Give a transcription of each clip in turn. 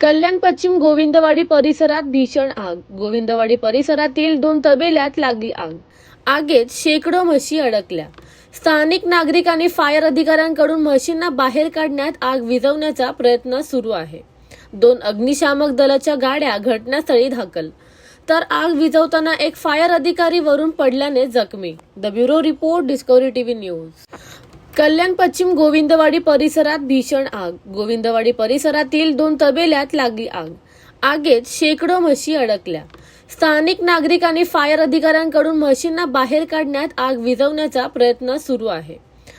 कल्याण पश्चिम गोविंदवाडी परिसरात भीषण आग. गोविंदवाडी परिसरातील दोन तबेल्यात लागली आग. आगेत शेकडो म्हशी अडकल्या. स्थानिक नागरिक आणि फायर अधिकाऱ्यांकडून म्हशींना बाहेर काढण्यात आग विझवण्याचा प्रयत्न सुरू आहे. दोन अग्निशामक दलाच्या गाड्या घटनास्थळी दाखल तर आग विझवताना एक फायर अधिकारी वरून पडल्याने जखमी. The bureau report Discovery TV news. Kalyan पश्चिम गोविंदवाडी परिसरात भीषण आग. गोविंदवाडी परिसरातील दोन तबेल्यात लागली आग. आगेत शेकडो म्हशी अडकल्या. स्थानिक नागरिक आणि फायर अधिकाऱ्यांकडून म्हशींना बाहेर काढण्यात आग विझवण्याचा प्रयत्न सुरू आहे.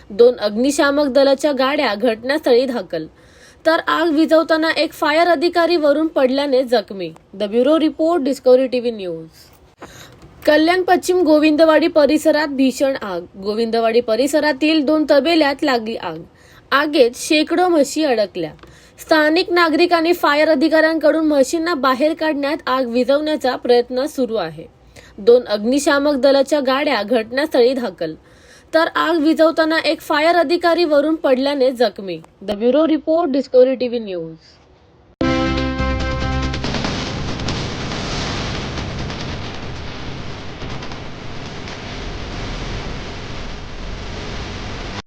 दोन अग्निशामक दलाच्या गाड्या घटनास्थळी दाखल तर आग विझवताना एक फायर अधिकारी वरून पडल्याने जखमी. The bureau report Discovery TV news. Kalyan पश्चिम गोविंदवाडी परिसरात भीषण आग. गोविंदवाडी परिसरातील दोन तबेल्यात लागली आग. आगेत शेकडो म्हशी अडकल्या. स्थानिक नागरिक आणि फायर अधिकाऱ्यांकडून म्हशींना बाहेर काढण्यात आग विझवण्याचा प्रयत्न सुरू आहे. दोन अग्निशामक दलाच्या गाड्या घटनास्थळी दाखल तर आग विझवताना एक फायर अधिकारी वरून पडल्याने जखमी. The bureau report Discovery TV news.